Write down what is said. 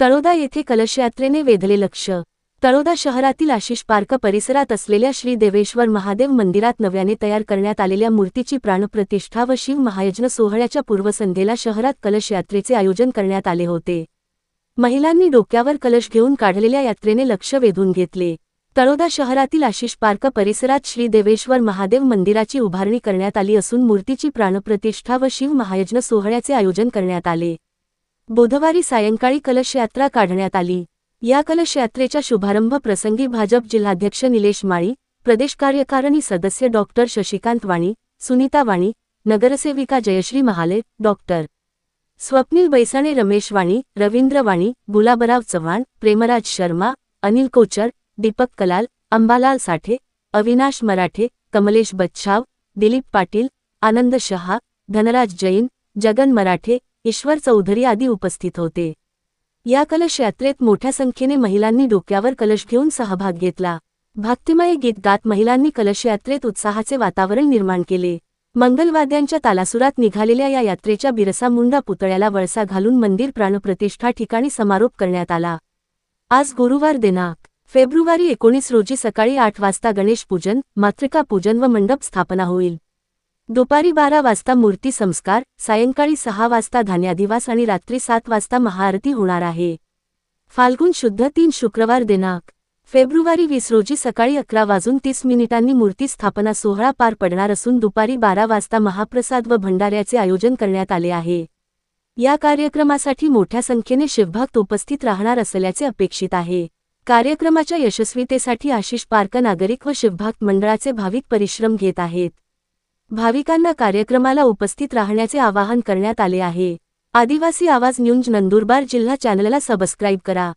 तळोदा येथे कलशयात्रेने वेधले लक्ष. तळोदा शहरातील आशिष पार्क परिसरात असलेल्या श्री देवेश्वर महादेव मंदिरात नव्याने तयार करण्यात आलेल्या मूर्तीची प्राणप्रतिष्ठा व शिव महायज्ञ सोहळ्याच्या पूर्वसंध्येला शहरात कलशयात्रेचे आयोजन करण्यात आले होते. महिलांनी डोक्यावर कलश घेऊन काढलेल्या यात्रेने लक्ष वेधून घेतले. तळोदा शहरातील आशिष पार्क परिसरात श्री देवेश्वर महादेव मंदिराची उभारणी करण्यात आली असून मूर्तीची प्राणप्रतिष्ठा व शिव महायज्ञ सोहळ्याचे आयोजन करण्यात आले. बुधवारी सायंकाळी कलश यात्रा काढण्यात आली. या कलश यात्रेच्या शुभारंभ प्रसंगी भाजप जिल्हाध्यक्ष निलेश माळी प्रदेश कार्यकारिणी सदस्य डॉक्टर शशिकांत वाणी सुनीता वाणी नगरसेविका जयश्री महाले डॉक्टर स्वप्नील बैसाणे रमेश वाणी रवींद्र वाणी गुलाबराव चव्हाण प्रेमराज शर्मा अनिल कोचर दीपक कलाल अंबालाल साठे अविनाश मराठे कमलेश बच्छाव दिलीप पाटील आनंद शहा धनराज जैन जगन मराठे ईश्वर चौधरी आदी उपस्थित होते. या कलश यात्रेत मोठ्या संख्येने महिलांनी डोक्यावर कलश घेऊन सहभाग घेतला. भक्तिमय गीत गात महिलांनी कलश यात्रेत उत्साहाचे वातावरण निर्माण केले. मंगलवाद्यांच्या तालासुरात निघालेल्या या यात्रेच्या बिरसा मुंडा पुतळ्याला वळसा घालून मंदिर प्राणप्रतिष्ठा ठिकाणी समारोप करण्यात आला. आज गुरुवार दिनांक फेब्रुवारी एकोणीस रोजी सकाळी आठ वाजता गणेश पूजन मातृका पूजन व मंडप स्थापना होईल. दुपारी बारा वाजता मूर्ती संस्कार सायंकाळी सहा वाजता धान्याधिवास आणि रात्री सात वाजता महाआरती होणार आहे. फाल्गुन शुद्ध तीन शुक्रवार दिनांक फेब्रुवारी वीस रोजी सकाळी अकरा वाजून तीस मिनिटांनी मूर्ती स्थापना सोहळा पार पडणार असून दुपारी बारा वाजता महाप्रसाद व भंडाऱ्याचे आयोजन करण्यात आले आहे. या कार्यक्रमासाठी मोठ्या संख्येने शिवभक्त उपस्थित राहणार असल्याचे अपेक्षित आहे. कार्यक्रमाच्या यशस्वीतेसाठी आशिष पार्क नागरिक व शिवभक्त मंडळाचे भाविक परिश्रम घेत आहेत. भाविकांना कार्यक्रमाला उपस्थित राहण्याचे आवाहन करण्यात आले आहे. आदिवासी आवाज न्यूज नंदुरबार जिल्हा चॅनलला सबस्क्राईब करा.